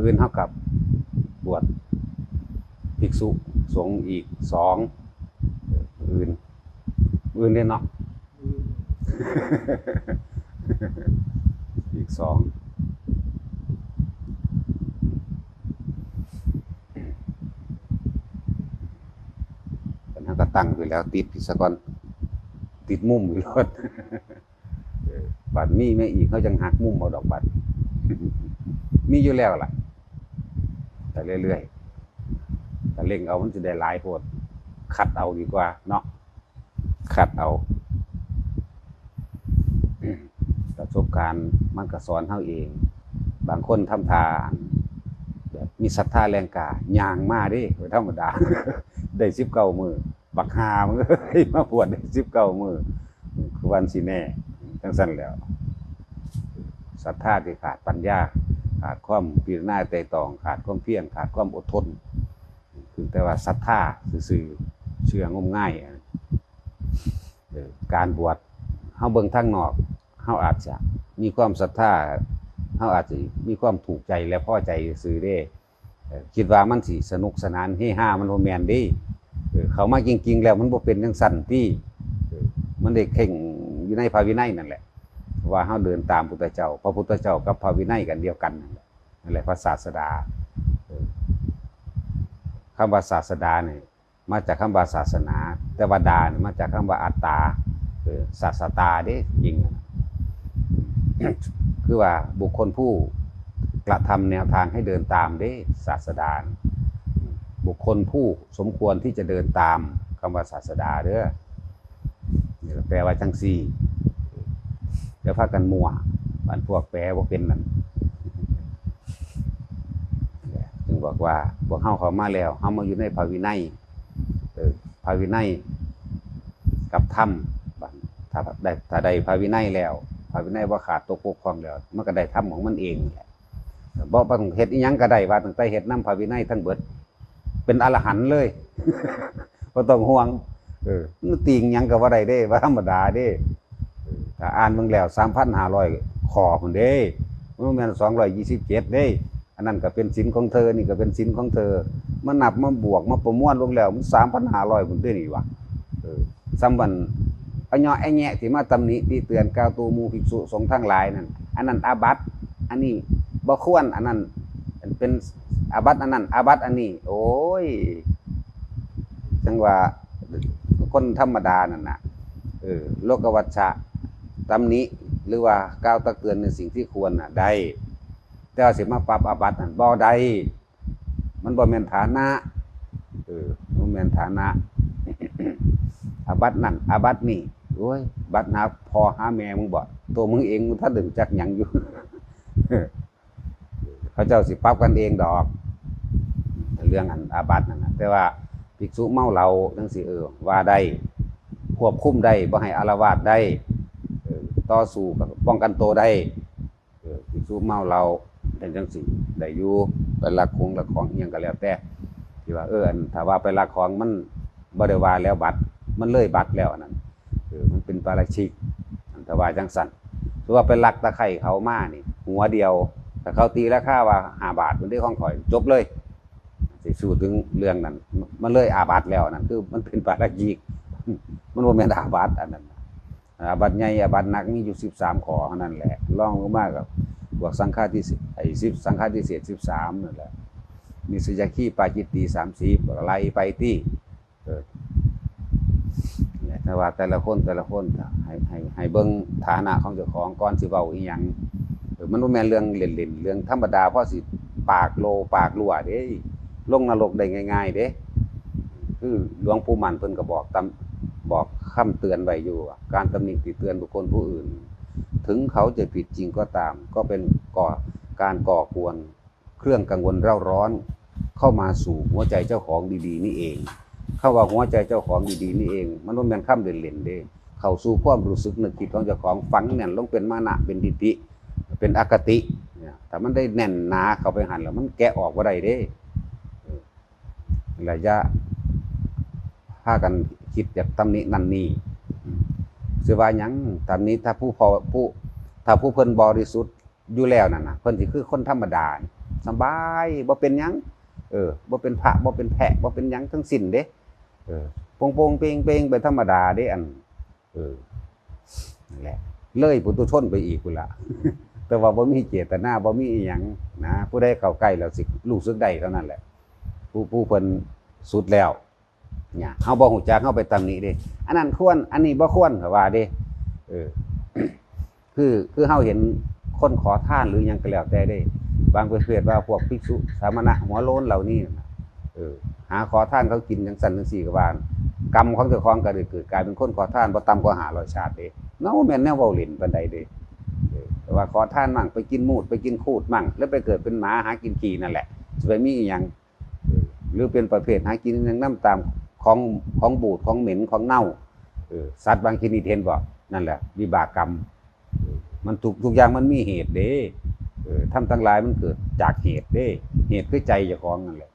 อื่นเท่ากับบวชภิกษุสงฆ์อีกสองอื่นอื่นเนี่ยเนาะอีกสองปัญหาก็ตั้งไปแล้ว ติดพิศกรติดมุมอยู่รถบัตรมีไม่อีกเขาจังหักมุมเอาดอกบัตรมีอยู่แล้วล่ะ แต่เรื่อยๆแต่เล่งเอามันจะได้หลายโพดคัดเอาดีกว่าเนาะคัดเอาประสบการณ์มันก็สอนเฮาเอง บางคนทำทานแบบมีศรัทธาแรงกล้าย่างมาดิไธรรมดา ได้สิบเก้ามือ บักหามือมาปวดได้สิบเก้ามือคือวันสิแน่ทั้งสั้นแล้วศรัทธาที่ขาดปัญญา ขาดความปีรหน้าใจตอง ขาดความเพียรขาดความอดทนคือแต่ว่าศรัทธาซื่อเชื่องมง่ายการบวชเฮาเบิ่งทางนอกเฮาอาจจะมีความศรัทธาเฮาอาจจะมีความถูกใจและพอใจซื่อเด้คิดว่ามันสิสนุกสนานเฮฮามันบ่แมนด้เขามาจริงๆ แล้วมันบ่เป็นจังซั่นที่มันได้เข่งอยู่ในพระวินัยนั่นแหละ ว่าเฮาเดินตามพุทธเจ้า พระพุทธเจ้ากับพระวินัยกันเดียวกันนั่นแหละพระศาสดาเออคำว่าศาสดาเนี่ยมาจากคำว่าศาสนา แต่ว่าดาเนี่ยมาจากคำว่าอัตตาเออศาสตาเด้จริงคือว่าบุคคลผู้กระทำแนวทางให้เดินตามเด้ศาสดาบุคคลผู้สมควรที่จะเดินตามคำว่าศาสดาเด้อแปลว่าจังซี่ เดี๋ยวพากันมัวบ้านพวกแปรบ่เป็นนั่นจึงบอกว่าพวกเฮาเขามาแล้วเฮามาอยู่ในภาวินัยเออภาวินัยกับธรรมบัดถ้าได้ถ้าได้ภาวินัยแล้วภาวินัยว่าขาดตกปกครองแล้วมันก็ได้ธรรมของมันเองแหละบ่ต้องเฮ็ดอีหยังก็ได้ว่าตั้งแต่เฮ็ดนำภาวินัยทั้งเบิด เป็นอรหันต์เลยบ่ต้องห่วง เออมันติงหยังก็บ่ได้เด้ว่าธรรมดาเด้ อ่านเบิ่งแล้ว3,500ข้อพุ่นเด้มันบ่แม่น227เด้ อันนั้นก็เป็นศีลของเธอ นี่ก็เป็นศีลของเธอมานับมาบวกมาประมวลลงแล้วมัน3,500พุ่นเด้นี่วะเออซ้ำวันเอาย่อไอ้แงะที่มาตำหนิที่เตือนกาวตูมู่ภิกษุสงฆ์ทั้งหลายนั่นอันนั้นอาบัตอันนี้บ่ควรอันนั้นเป็นอาบัตอันนั้นอาบัตอันนี้ โอ้ยจังว่าคนธรรมดานั่นน่ะเออโลกวัชชะ ตำหนิหรือว่ากล่าวตักเตือนในสิ่งที่ควรน่ะได้ แต่ว่าสิมาปรับอาบัตินั่นบ่ได้มันบ่แม่นฐานะเออบ่แม่นฐานะอาบัตินั่นอาบัตินี่โอ้ยบัตรหาพอหาแม่มึงบ่ตัวมึงเองมึงถ้าดึงจักหยังอยู่ เขาเจ้าสิปรับกันเองดอก เรื่องอันอาบัตนั่นนะแต่ว่าภิกษุเมาเหล้าจังสิเออว่าได้ควบคุมได้บ่ให้อารวาสได้ ต่อสู้กับป้องกันตัวได้เออภิกษุเมาเราเป็นจังสิได้อยู่ไปลักของลักของอิหยังก็แล้วแต่ที่ว่าเอออันถ้าว่าไปลักของมันบ่ได้ว่าแล้วบัตรมันเลยบัตรแล้วนั้นเออมันเป็นปาราชิกถ้าว่าจังสันหรือว่าไปลักตะไคร่เขามานี่ หัวเดียวถ้าเขาตีราคาว่า5บาทมันได้ของข่อย จบเลยสิสู้ถึงเรื่องนั้น มันเลยอาบัติแล้วนั่นคือมันเป็นปาราชิกมันบ่แม่นอาบัติอันนั้น อาบัตใหญ่อาบัตหนักมีอยู่13ข้อเท่านั้นแหละรองลงมากกับบวกสังฆาทิเศษไอ้10สังฆาทิเศษ13นั่นแหละมีสยาคีปาจิตตี30ไล่ไปที่เออเนี่ยแต่ว่าแต่ละคนแต่ละคนให้ให้ให้เบิ่งฐานะของเจ้าของก่อนสิเว้าอีหยังมันบ่แม่นเรื่องเล่นๆเรื่องธรรมดาเพราะสิปากโลปากรั่วเด้ลงนรกได้ง่าย ๆ เด้คือหลวงปู่มันเพิ่นก็บอกตำ บอกคำเตือนไว้อยู่ การตำหนิติเตือนบุคคลผู้อื่น ถึงเขาจะผิดจริงก็ตาม ก็เป็นก่อการก่อกวน เครื่องกังวลเร่าร้อน เข้ามาสู่หัวใจเจ้าของดีๆ นี่เอง เข้าว่าหัวใจเจ้าของดีๆนี่เอง มันบ่แม่นคำเล่นๆเด้เข้าสู่ความรู้สึกนึกคิดของเจ้าของฝังแน่นลงเป็นมานะเป็นดิติเป็นอคติเนี่ยถ้ามันได้แน่นหนาเข้าไปหันแล้วมันแกะออกบ่าได้เด้ระยะพากัน คิดจากตำหนินั่นนี่อืมสิว่ายังตำหนี้ถ้าผู้พอผู้ถ้าผู้เพิ่นบริสุทธิ์อยู่แล้วนั่นน่ะเพิ่นสิคือคนธรรมดาสบายบ่เป็นยังเออบ่เป็นพระบ่เป็นแพะบ่เป็นยังทั้งสิ้นเด้เออโปงโปงเปงเปงไปธรรมดาเด้อันเออนั่นแหละเลยปุถุชนไปอีกพุ่นละแต่ว่าบ่มีเจตนาบ่มีอีหยังนะผู้ใดเข้าใกล้แล้วสิรู้สึกได้เท่านั้นแหละผู้ผู้เพิ่นสุดแล้ว เนี่ยเฮาบ่ฮู้จักเฮาไปตำหนิเด้อันนั้นควร อันนี้บ่ควรก็ว่าเด้เออ คือคือเฮาเห็นคนขอท่านหรือยังก็แล้วแต่เด้ บางประเภทว่าพวกภิกษุสามณะหัวโล้นเหล่านี้เออ หาขอท่านเขากินจังซั่นจังซี่ก็ว่ากรรมของเจ้าของก็ได้เกิดกลายเป็นคนขอท่านบ่ต่ำกว่า500ชาติเด้เนาะแม่นแนวเว้าเล่นปานใดเด้แต่ว่าขอท่านมั่งไปกินมูดไปกินคูดมั่งแล้วไปเกิดเป็นหมาหากินขี้นั่นแหละจะไปมีอีหยัง รือเป็นประเภทหากินยังน้ำตามของของบูดของเหม็นของเน่าสัตว์บางชนิดเห็นบ่นั่นแหละวิบากกรรม มันทุกทุกอย่างมันมีเหตุเด้ทำทั้งหลายมันเกิดจากเหตุเด้ เหตุคือใจเจ้าของนั่นแหละ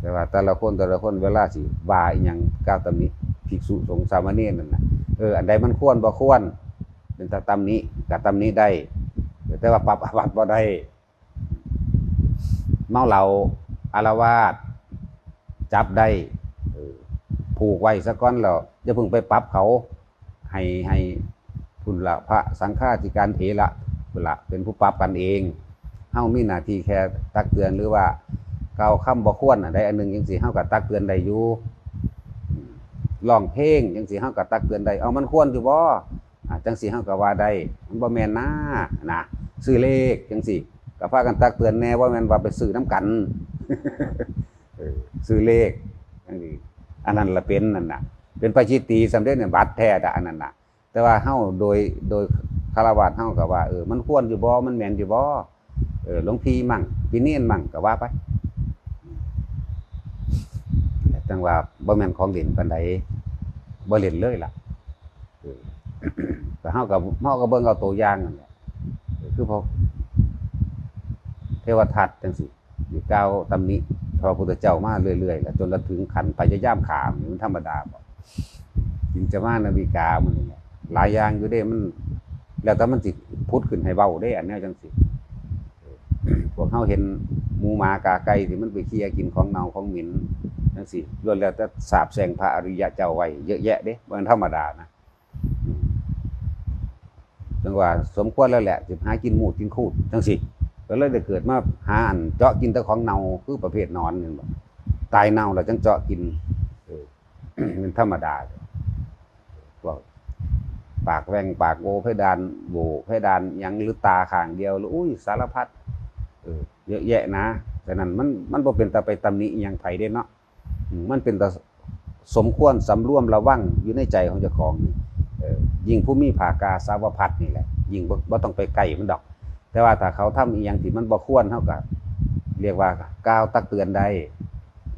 แต่ว่าแต่ละคนแต่ละคนเวลาสิว่าอีหยังก้าวตำหนิภิกษุสงฆ์สามเณรนั่นนะเอออันใดมันควรบ่ควรเป็นตาตำหนิก็ตำหนิได้ แต่ว่าปรับอาบัติบ่ได้ เมาเหล้า อารวาสจับได้ผูกไว้ซะก่อนแล้วอย่าเพิ่งไปปรับเขา ให้ให้ทุนละพระสังฆาธิการเถระพุ่นละเป็นผู้ปรับกันเองเฮามีหน้าที่แค่ตักเตือนหรือว่าเกาวคำบ่ควรอันใดอันหนึงจังซี่เฮาก็ตักเตือนได้อยู่อืมร้องเพลงจังซี่เฮาก็ตักเตือนได้เอามันควรอยู่บ่าจังซี่เฮาก็ว่าได้มันบ่แม่นนะนะซื้อเลขจังซี่ก็พากันตักเตือนแน่ว่าแมนว่าไปซื้อน้ำกัน ซื้อเลขจังซี่อันนั้นละเป็นนั่นน่ะ เป็นปัจจิตีสำเร็จเนี่ยบัตรแท้ดะอันนั้นน่ะ แต่ว่าเฮาโดยโดยคารวะเฮาก็ว่าเออมันควรอยู่บ่ มันแมนอยู่บ่เออหลวงพี่มั่งพี่เนียนมั่งก็ว่าไปแต่จังว่าบ่แม่นของเล่นปานใดบ่เล่นเลยล่ะแต่เฮาก็เฮาก็เบิ่งเอาตัวอย่างนั่นแหละเออคือพอเทวทัตจังซี่ อยู่กล่าวตำหนิพระพุทธเจ้ามาเรื่อยๆแล้วจนละถึงขันพยายามขามมันธรรมดาบ่จินจะมานาฬิกามันนี่แหลายอย่างอยู่เด้มัน แล้วแต่มันสิพุดขึ้นให้เบาได้อันเนี้ยจังสิพวกเขาเห็นมูมากาไก่ที่มันไปเคลียกินของเน่าของหมิ่นจังสิล้วนแล้วแต่สาบแสงพระอริยะเจ้าไว้เยอะแยะเด้มันธรรมดานะจังว่าสมควรแล้วแหละสิหากินหมูกินคูดจังสิ ก็เลยได้เกิดมาหาอันเจาะกินแต่ของเน่าคือประเภทนอนนี่บ่ตายเน่าแล้วจังเจาะกินเออเป็นธรรมดาพวกปากแหว่งปากโบเพดานโบเพดานยังหรือตาข้างเดียวหรืออุ้ยสารพัดเออเยอะแยะนะแต่นั้นมันมันบ่เป็นตาไปตำหนิยังไผเด้เนาะมันเป็นตาสมควรสำรวมระวังอยู่ในใจของเจ้าของนี่เออยิ่งผู้มีภากาสาวพัดนี่แหละยิ่งบ่ต้องไปใกลมันดอก แต่ว่าถ้าเขาทำอีหยังที่มันบ่ควรเฮาก็เรียกว่ากล่าวตักเตือนได้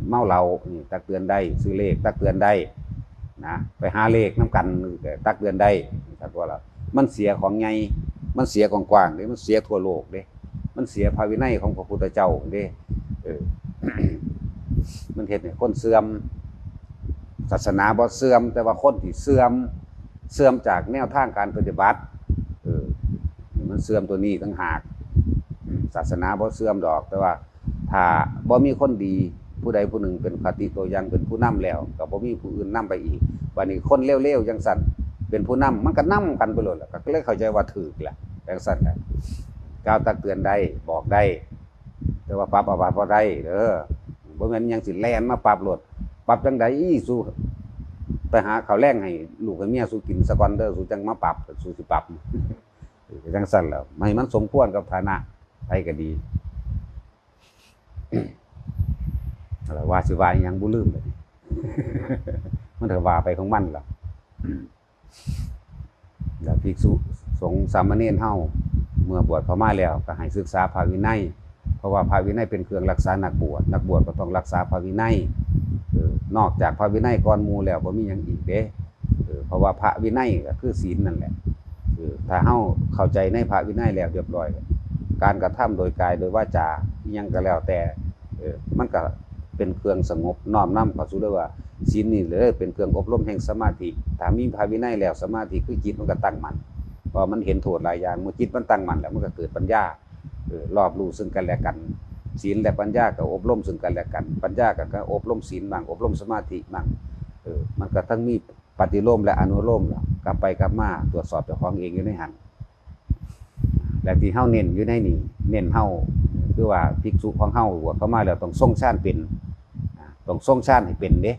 เมาเหล้านี่ตักเตือนได้ ซื้อเลขตักเตือนได้นะไปหาเลขน้ำกันตักเดือนได้ตักว่าเรามันเสียของไงมันเสียกว้างๆเด้มันเสียทั่วโลกเด้มันเสียพระวินัยของพระพุทธเจ้าเด้เออมันเฮ็ดให้คนเสื่อม ศาสนาบ่เสื่อม แต่ว่าคนที่เสื่อมเสื่อมจากแนวทางการปฏิบัติ มันเสื่อมตัวนี้ต่างหากศาสนาบ่เสื่อมดอก แต่ว่า ถ้าบ่มีคนดีผู้ใดผู้หนึ่งเป็นคติตัวย่างเป็นผู้นำแล้วก็บ่มีผู้อื่นนำไปอีกวันนี้คนเลวๆจังซั่นเป็นผู้นำมันก็นำกันไปเลยล่ะก็เลยเข้าใจว่าถูกแหละจังซั่นแหละกล่าวตักเตือนได้บอกได้ แต่ว่าปรับอาบัติบ่ได้เด้อบ่แม่นยังสิแลนมาปรับโลดปรับจังไดสู้ไปหาข้าวแลงให้ลูกให้เมียสู้กินซะก่อนเด้อสู้จังมาปรับสู้สิปรับ จังซั่นแหล้วไม่มันสมควรกับฐานะไปก็ดีอะไรว่าสิวาอิหยังบ่ลืมเลยมันเถอะว่าไปของมันล่ะแล้วภิกษุสงฆ์สามเณรเฮาเมื่อบวชเข้าแล้วก็ให้ศึกษาพระวินัย เพราะว่าพระวินัยเป็นเครื่องรักษานักบวชนักบวชก็ต้องรักษาพระวินัยนอกจากพระวินัยก่อนมูแล้วบ่มีหยังอีกเด้อเพราะว่าพระวินัยก็คือศีลนั่นแหละ เออถ้าเฮาเข้าใจในพระวินัยแล้วเรียบร้อย การกระทำโดยกายโดยว่าจายังก็แล้วแต่เออมันก็เป็นเครื่องสงบน้อมนำเข้าสู่เรื่องว่าศีลนี่เลยเป็นเครื่องอบรมแห่งสมาธิถ้ามีพระวินัยแล้วสมาธิคือจิตมันก็ตั้งมั่นเพราะมันเห็นโทษหลายอย่างเมื่อจิตมันตั้งมั่นแล้วมันก็เกิดปัญญาออรอบรู้ซึ่งกันและกันศีลและปัญญาก็อบรมซึ่งกันและกัน ปัญญาก็ก็อบรมศีลบ้างอบรมสมาธิบ้างเออมันก็ทั้งมี ปฏิโลมและอนุโลมกลับไปกลับมาตรวจสอบเจ้าของเองอยู่ในหันและที่เฮาเน้นอยู่ในนี่เน้นเฮาคือว่าภิกษุของเฮาว่าเข้ามาแล้วต้องทรงชาติเป็นต้องทรงชาติให้เป็นเด้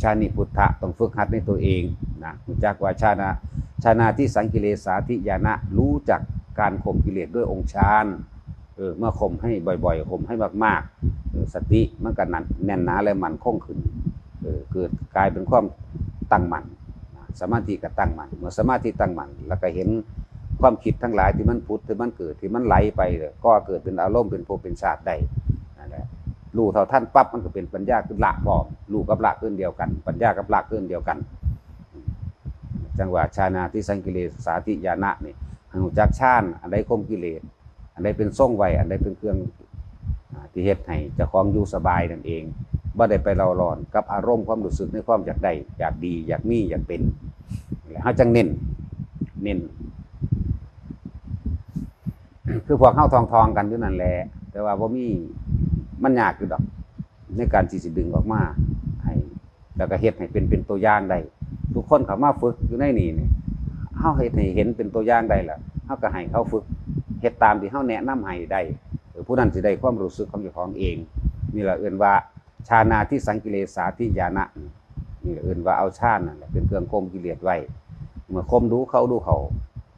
ชานิพุทธะต้องฝึกหัดในตัวเองนะรู้จักว่าชานะชานาที่สังกิเลสาธิยานะรู้จักการข่มกิเลสด้วยองค์ฌานเออเมื่อข่มให้บ่อยๆข่มให้มากๆสติมันก็นันแน่นหนาและมันคงขึ้น เออเกิดกลายเป็นความตั้งมั่นสมาธิก็ตั้งมั่นเมื่อสมาธิตั้งมั่นแล้วก็เห็นความคิดทั้งหลายที่มันพุทธที่มันเกิดที่มันไหลไปเนี่ยก็เกิดเป็นอารมณ์เป็นภพเป็นชาติได้นั่นแหละรู้เท่าท่านปั๊บมันก็เป็นปัญญาคือละพร้อมรู้กับละขึ้นเดียวกัน ปัญญากับละขึ้นเดียวกัน จังหวะชานาที่สังกิเลสาธิยานะนี่หูจักชาญอันใดข่มกิเลสอันใดเป็นทรงไวอันใดเป็นเครื่องที่เฮ็ดให้เจ้าของอยู่สบายนั่นเอง บ่ได้ไปเล่าร้อนกับอารมณ์ความรู้สึกในความอยากได้อยากดีอยากมีอยากเป็นเฮาจังเน้นเน้นคือพวกเฮาทองทองกันอยู่นั่นแหละแต่ว่าบ่มีมันยากอยู่ดอก ในการที่สิดึงออกมาให้แล้วก็เฮ็ดให้เป็นเป็นตัวอย่างได้ทุกคนเขามาฝึกอยู่ในนี่นี่เฮาเฮ็ดให้เห็นเป็นตัวอย่างได้ล่ะเฮาก็ให้เขาฝึกเฮ็ดตามที่เฮาแนะนำให้ได้ผู้นั้นสิได้ความรู้สึกของเจ้าของเองนี่ล่ะเอิ้นว่า ชานาที่สังกิเลสาธิญาณะนี่อิ้นว่าเอาชาญนั่นแหละเป็นเครื่องข่มกิเลสไว้ เมื่อข่มดูเขาดูเขา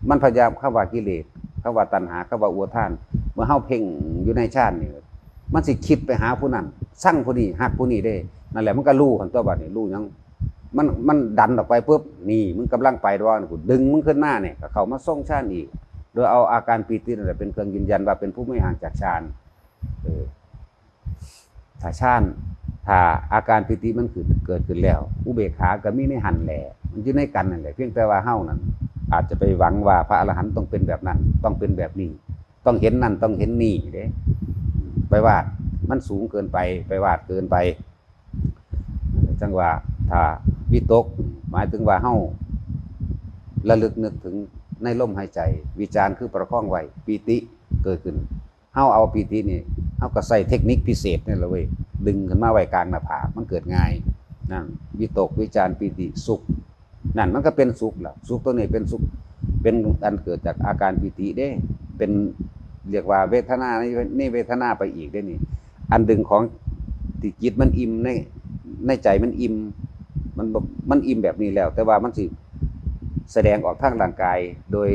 มันพยายามเข้าว่ากิเลสเข้าว่าตัณหาเข้าว่าอุทาน เมื่อเฮาเพ่งอยู่ในชาตินี่มันสิคิดไปหาผู้นั้นสร้างผู้นี้หักผู้นี้ได้นั่นแหละมันก็รู้หันตัวบัดนี้รู้ยังมันมันดันออกไปปุ๊บนี่มึงกำลังไปรอนกูดึงมึงขึ้นมาเนี่ยเขามาส่งชาติอีกโดยเอาอาการปีตินั่นแหละเป็นเครื่องยืนยันว่าเป็นผู้ไม่ห่างจากฌานเออถ้าฌาน ถ้าอาการปีติมันเกิดเกิดขึ้นแล้ว อุเบกขาก็มีในหันแหละมันอยู่ในกันนั่นแหละเพียงแต่ว่าเฮานั้น อาจจะไปหวังว่าพระอรหันต์ต้องเป็นแบบนั้น ต้องเป็นแบบนี้ ต้องเห็นนั่นต้องเห็นนี่เด้ไปวาดมันสูงเกินไปไปวาดเกินไป จังว่าถ้าวิตก หมายถึงว่าเฮาระลึกนึกถึงในลมหายใจ วิจารณ์คือประคองไว้ปีติเกิดขึ้นเฮ้าเอาปีตินี่เฮ้าก็ใส่เทคนิคพิเศษนี่แหละเว้ย ดึงขึ้นมาไว้กลางหน้าผากมันเกิดง่ายนั่นวิตกวิจารปีติสุข นั่นมันก็เป็นสุขแล้วสุขตัวนี้เป็นสุขเป็นอันเกิดจากอาการปิติเด้ เป็นเรียกว่าเวทนานี่นี่เวทนาไปอีกได้นี่ อันดึงของที่จิตมันอิ่มในในใจมันอิ่มมันบ่มันอิ่มแบบนี้แล้ว แต่ว่ามันสิแสดงออกทางร่างกาย โดย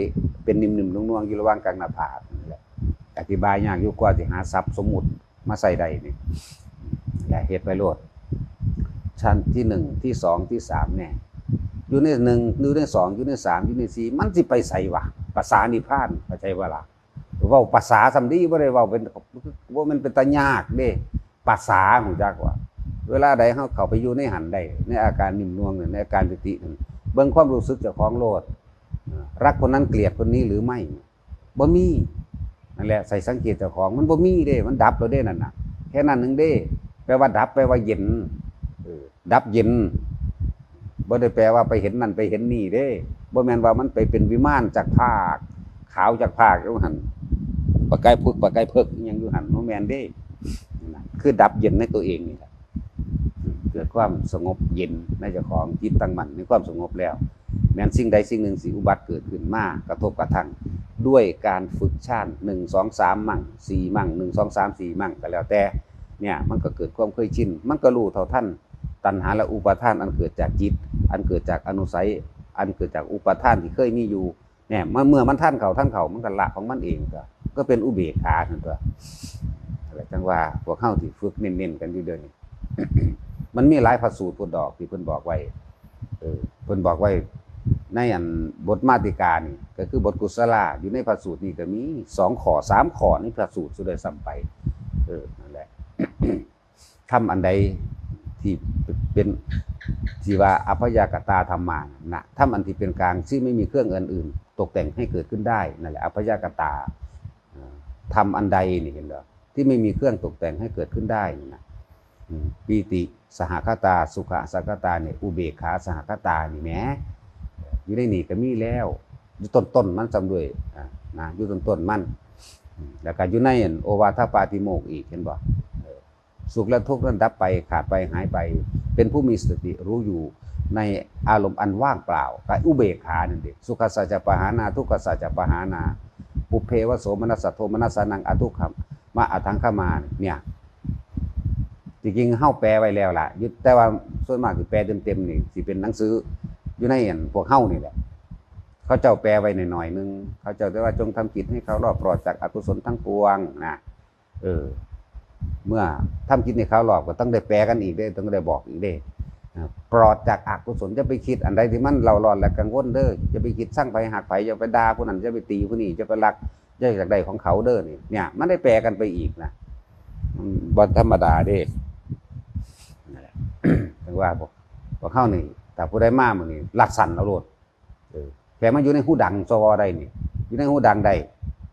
เป็นนิ่มๆนุ่งๆอยู่ระหว่างกลางหน้าผากนี่แหละอธิบายยากยู่กว่าสิหาศัพท์สมมุติมาใส่ใดนี่ แหละเหตุไปโลด ชั้นที่หนึ่งที่สองที่สามเนี่ยอยู่ในหนึ่งอยู่ในสองอยู่ในสามอยู่ในสี่มันสิไปใส่วะภาษานิพานเข้าใจว่าล่ะว่าภาษาสำดีบ่ได้เว้าเป็นว่ามันเป็นตายากเด้ภาษาของจักว่า เวลาใดเฮาเข้าไปอยู่ในหันได้ในอาการนิ่มนวงในอาการปิติเบิ่งความรู้สึกเจ้าของโลด รักคนนั้นเกลียดคนนี้หรือไม่บ่มีนั่นแหละใส่สังเกตเจ้าของมันบ่มีเด้ มันดับแล้วเด้นั่นน่ะ แค่นั้นหนึงเด้ ปลว่าดับแปลว่าเย็นดับเย็นบ่ได้แปลว่าไปเห็นนั่นไปเห็นนี่เด้บ่แมนว่ามันไปเป็นวิมานจากภาค ขาวจากภาคอยู่หันปากไก่พึกปากไก่เพิกยังอยู่หันบ่แมนเด้นะคือดับเย็นในตัวเองนี่แหละเกิดความสงบเย็นในเจ้าของจิตตั้งมั่นในความสงบแล้ว แม้นสิ่งใดสิ่งหนึ่งสิอุบัติเกิดขึ้นมากระทบกระทั่งด้วยการฝึกชาติหนึ่งสองสามมั่งสี่มั่งหนึ่งสองสามสี่มั่งก็แล้วแต่ เนี่ยมันก็เกิดความเคยชินมันก็รู้เท่าท่าน ตัณหาและอุปาทานอันเกิดจากจิต อันเกิดจากอนุสัย อันเกิดจากอุปาทานที่เคยมีอยู่เนี่ยเมื่อมันท่านเขาท่านเขามันก็ละของมันเองก็ก็เป็นอุเบกขาทันตัวอะไรจังว่าพวกเข้าที่ฝึกเน้นๆกันอยู่เดินมันมีหลายพระสูตรพุทธดอกที่เพิ่นบอกไว้ เออเพิ่นบอกไว้ในอันบทมาติกานี่ก็คือบทกุศลาอยู่ในพระสูตรนี่ก็มีสองข้อสามข้อในพระสูตรสุดเลยซ้ำไป เออ ทำอันใดที่เป็นที่ว่าอภยากตาธรรมานะทำอันที่เป็นกลางที่ไม่มีเครื่องเอื่นๆ ตกแต่งให้เกิดขึ้นได้นั่นแหละอภยากตาทำอันใดนี่เห็นเหรอที่ไม่มีเครื่องตกแต่งให้เกิดขึ้นได้นี่นะปีติสหคตา สุขสังคตาเนี่ยอุเบกขาสหคตานี่แหมอยู่ในนี่ก็มีแล้วอยู่ต้นต้นมันจำด้วยนะอยู่ต้นต้นมันแล้วก็อยู่ในอันโอวาทปาติโมกอีกเห็นบ่เออ สุขและทุกข์นั้นดับไปขาดไปหายไป เป็นผู้มีสติรู้อยู่ในอารมณ์อันว่างเปล่ากับอุเบกขานั่นเองสุขสัจจปหานา ทุกขสัจจปหานา ปุเพวโสมนัสสะโทมนัสสานังอทุกขมมาอัทังขมาเนี่ยจริงๆเฮาแปลไว้แล้วล่ะยึดแต่ว่าส่วนมากคือแปลเต็มๆนี่สิเป็นหนังสืออยู่ในอันพวกเฮานี่แหละ เขาเจ้าแปลไว้หน่อยๆนึง เขาเจ้าได้ว่าจงทำจิตให้เขารอบปลอดจากอกุศลทั้งปวงนะเออ เมื่อทำจิตให้เขารอบก็ต้องได้แปลกันอีกได้ต้องได้บอกอีกได้ปลอดจากอกุศลจะไปคิดอันใดที่มันเราร้อนและกังวลเด้อจะไปคิดสร้างไปหักไปจะไปด่าผู้นั้นจะไปตีผู้นี้จะไปรักจะจากใดของเขาเด้อนี่เนี่ย มันได้แปลกันไปอีกนะมันธรรมดาเด้นั่นแหละถึงว่าบอกบอกเข้านี่แต่ผู้ใดมามือนี่รักสันเอาโลดแค่มันอยู่ในหูดังสวอได้นี่อยู่ในหูดังได้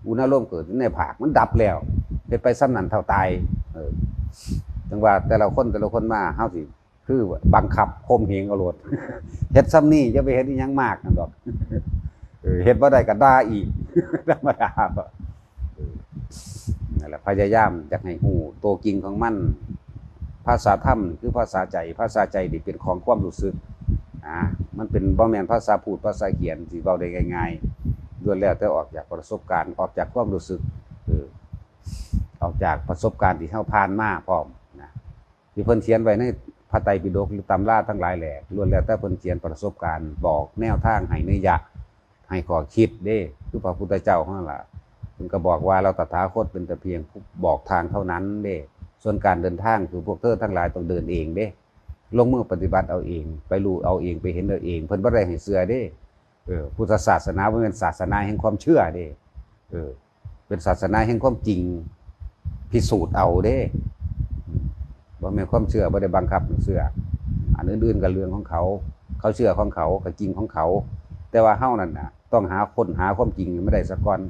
อุณหภูมิเกิดในผากมันดับแล้วเฮ็ดไปซ้ำนันเท่าตายเออจังว่าแต่ละคนแต่ละคนมาเฮาสิคือบังคับคมเหงเอาโลดเฮ็ดซ้ำนี่จะไปเฮ็ดอีหยังมากนั่นดอกเฮ็ดบ่ได้ก็ด่าอีกธรรมดาบ่นั่นแหละพยายามอยากให้ฮู้ตัวจริงของมันภาษาธรรมคือภาษาใจภาษาใจนี่เป็นของความรู้สึกอ่ามันเป็นบ่แม่นภาษาพูดภาษาเขียนสิเว้าได้ง่ายๆ ล้วนแล้วแต่ออกจากประสบการณ์ออกจากความรู้สึกออออกจากประสบการณ์ที่เฮาผ่านมาพร้อมนะที่เพิ่นเขียนไว้ในพระไตรปิฎกหรือตำราทั้งหลายแหละล้วนแล้วแต่เพิ่นเขียนประสบการณ์บอกแนวทางให้นิยะให้ขอคิดเด้ คือพระพุทธเจ้าของเราละเพิ่นก็บอกว่าเราตถาคตเป็นแต่เพียงบอกทางเท่านั้นเด้ ส่วนการเดินทางคือพวกเธอทั้งหลายต้องเดินเองเด้ ลงมือปฏิบัติเอาเอง ไปรู้เอาเองไปเห็นเอาเอง เพิ่นบ่ได้ให้เชื่อเด้ เออพุทธศาสนาบ่แม่นศาสนาแห่งความเชื่อเด้เออ เป็นศาสนาแห่งความจริง พิสูจน์เอาเด้อืมบ่แม่นความเชื่อบ่ได้บังคับเชื่ออันอื่นๆก็เรื่องของเขา เขาเชื่อของเขาก็จริงของเขา แต่ว่าเฮานั่นน่ะ ต้องหาคนหาความจริงไม่ได้สักก่อน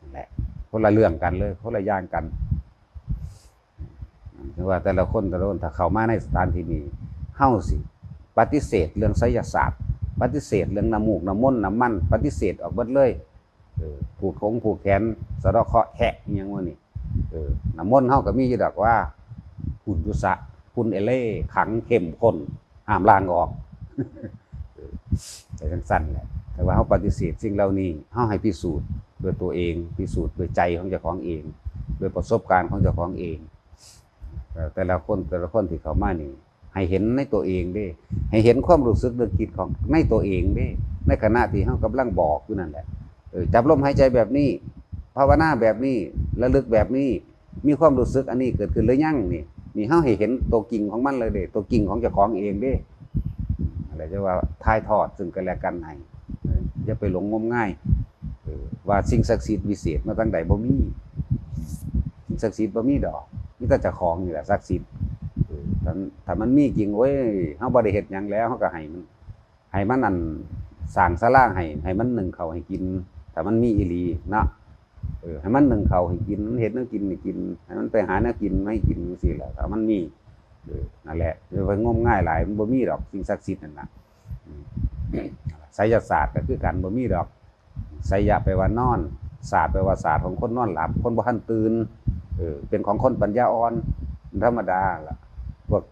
นั่นแหละคนละเรื่องกันเลยคนละย่างกันถึงว่าแต่ละคนแต่ละคนถ้าเขามาในสถานที่นี้เฮาสิ ปฏิเสธเรื่องไสยศาสตร์ ปฏิเสธเรื่องน้ำมูกน้ำมนน้ำมันปฏิเสธออกเบิดเลยผูกคงผูกแขนสะดาะเคาะแหกอิหยังวะนี่น้ำมนเฮาก็มีอยู่ดอกว่าหุ่นยุสะหุ่นเอเล่ขังเข้มข้นห้ามล้างออกแต่สั้นๆแหละแต่ว่าเฮาปฏิเสธสิ่งเหล่านี้เฮาให้พิสูจน์ด้วยตัวเอง พิสูจน์ด้วยใจของเจ้าของเองด้วยประสบการณ์ของเจ้าของเอง แต่ละคนแต่ละคนที่เขามานี่ ให้เห็นในตัวเองเด้ ให้เห็นความรู้สึกนึกคิดของในตัวเองเด้ ในขณะที่เฮากำลังบอกอยู่นั่นแหละเออจับลมหายใจแบบนี้ ภาวนาแบบนี้ระลึกแบบนี้ มีความรู้สึกอันนี้เกิดขึ้นหรือยังนี่นี่เฮาให้เห็นตัวจริงของมันเลยเด้ ตัวจริงของเจ้าของเองเด้อะไรจะว่าทายทอดซึ่งกันและกันให้อย่าไปหลงงมง่ายว่าสิ่งศักดิ์สิทธิ์วิเศษมาตั้งใดบ่มีสิ่งศักดิ์สิทธิ์บ่มีดอกมีแต่เจ้าของนี่แหละศักดิ์สิทธิ์ ถ้าถ้ามันมีจริงเว้ยเฮาบ่ได้เฮ็ดหยังแล้วเฮาก็ให้มันให้มันอันสร้างศาลาให้ให้มันหนึ่งเขาให้กินถ้ามันมีอีหลีเนาะเออให้มันหนึ่งเขาให้กินมันเฮ็ดนวกินให้กินให้มันไปหาแนวกินไมาให้กินจังซี่แหละถ้ามันมีเออนั่นแหละอย่าไปงมง่ายหลายมันบ่มีดอกสิ่งศักดิ์สิทธิ์นั่นน่ะไสยศาสตร์ก็คือกันบ่มีดอกไสยะแปว่านอนศาสตร์แปว่าศาสตร์ของคนนอนหลับ คนบ่ทันตื่นเออเป็นของคนปัญญาอ่อนธรรมดาล่ะ พวก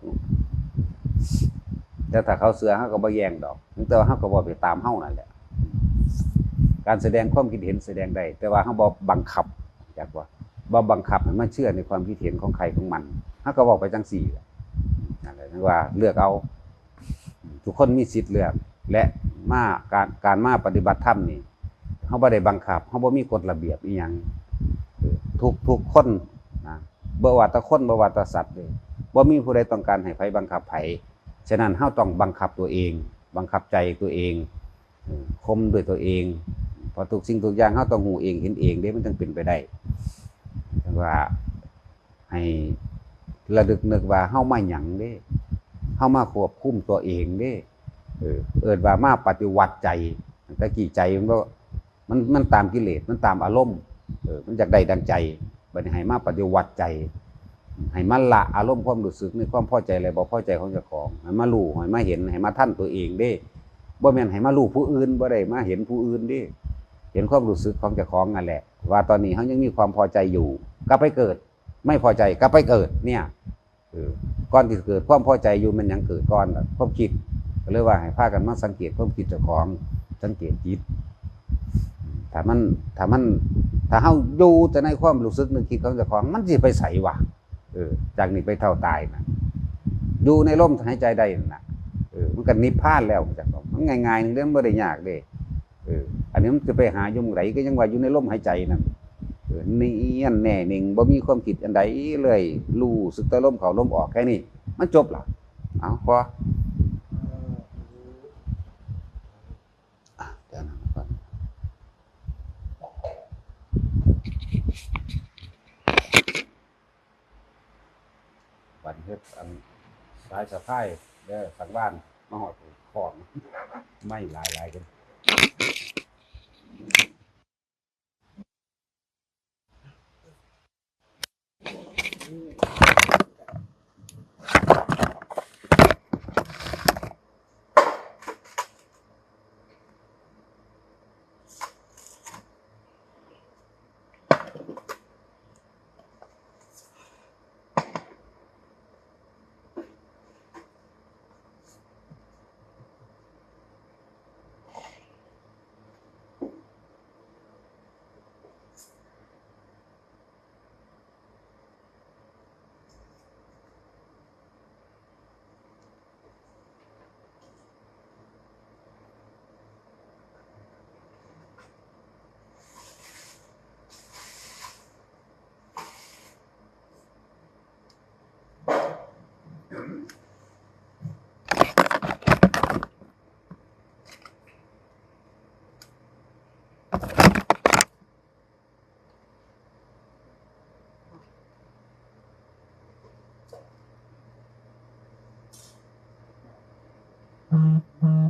แต่ถ้าเขาเสือเขาก็บ่แย่งดอกแต่ว่าเขาก็บ่ไปตามเฮานั่นแหละการแสดงความคิดเห็นแสดงได้ แต่ว่าเขาบ่บังคับจักว่าบ่บังคับให้มันเชื่อในความคิดเห็นของใครของมันเขาก็บอกไปจังสี่แหละนั่นแหละว่าเลือกเอา ทุกคนมีสิทธิ์เลือก และมาการการมาปฏิบัติธรรมนี่เขาบ่ได้บังคับเขาบ่มีกฎระเบียบอีหยังทุกทุกคนนะบว่าแตะคนบว่าแตะสัตว์เลย บ่มีผู้ใดต้องการให้ไผบังคับไผฉะนั้นเฮาต้องบังคับตัวเอง บังคับใจตัวเองคมด้วยตัวเองเพราะทุกสิ่งทุกอย่างเฮาต้องหูเองเห็นเองเด้มันจึงเป็นไปได้ว่าให้ระลึกนึกว่าเฮามาหยังเด้เฮามาควบคุมตัวเองเด้เออเอิ้นว่ามาปฏิวัติใจแต่กี่ใจมันบ่มันมันตามกิเลสมันตามอารมณ์เออมันอยากได้ดังใจบัดนี้ให้มาปฏิวัติใจ ให้มาละอารมณ์ความรู้สึกในความพอใจอะไรบ่พอใจของเจ้าของให้มารู้ให้มาเห็นให้มาท่านตัวเองเด้บ่แม่นให้มารู้ผู้อื่นบ่ได้มาเห็นผู้อื่นเด้เห็นความรู้สึกของเจ้าของนั่นแหละ ว่าตอนนี้เขายังมีความพอใจอยู่ก็ไปเกิด ไม่พอใจก็ไปเกิดเนี่ยก่อนที่เกิดความพอใจอยู่มันยังเกิดก่อนความคิดก็เลยว่าให้พากันมาสังเกตความคิดเจ้าของสังเกตจิตถ้ามันถ้ามันถ้าเฮาอยู่แต่ในความรู้สึกนึกคิดของเจ้าของมันสิไปใส่วะ เออ จากนี้ไปเท่าตายนะอยู่ในลมหายใจได้น่ะเออมันก็นิพพานแล้วจากมันง่ายๆนึงเรื่องไม่ได้ยากเด้เออ อันนี้มันจะไปหาอยู่หม้องไหนก็ยังว่าอยู่ในลมหายใจนั่นเออเนียนแน่หนึ่งบ่มีความคิดอันใดเลย รู้สึกแต่ลมเขาลมออกแค่นี้ มันจบล่ะเอาพออะเดี๋ยวนะก่อน บัน เฮ็ดอันสายสะพายเด้อสังบ้านมาหอดของไม่หลายหลายกัน Mm-hmm.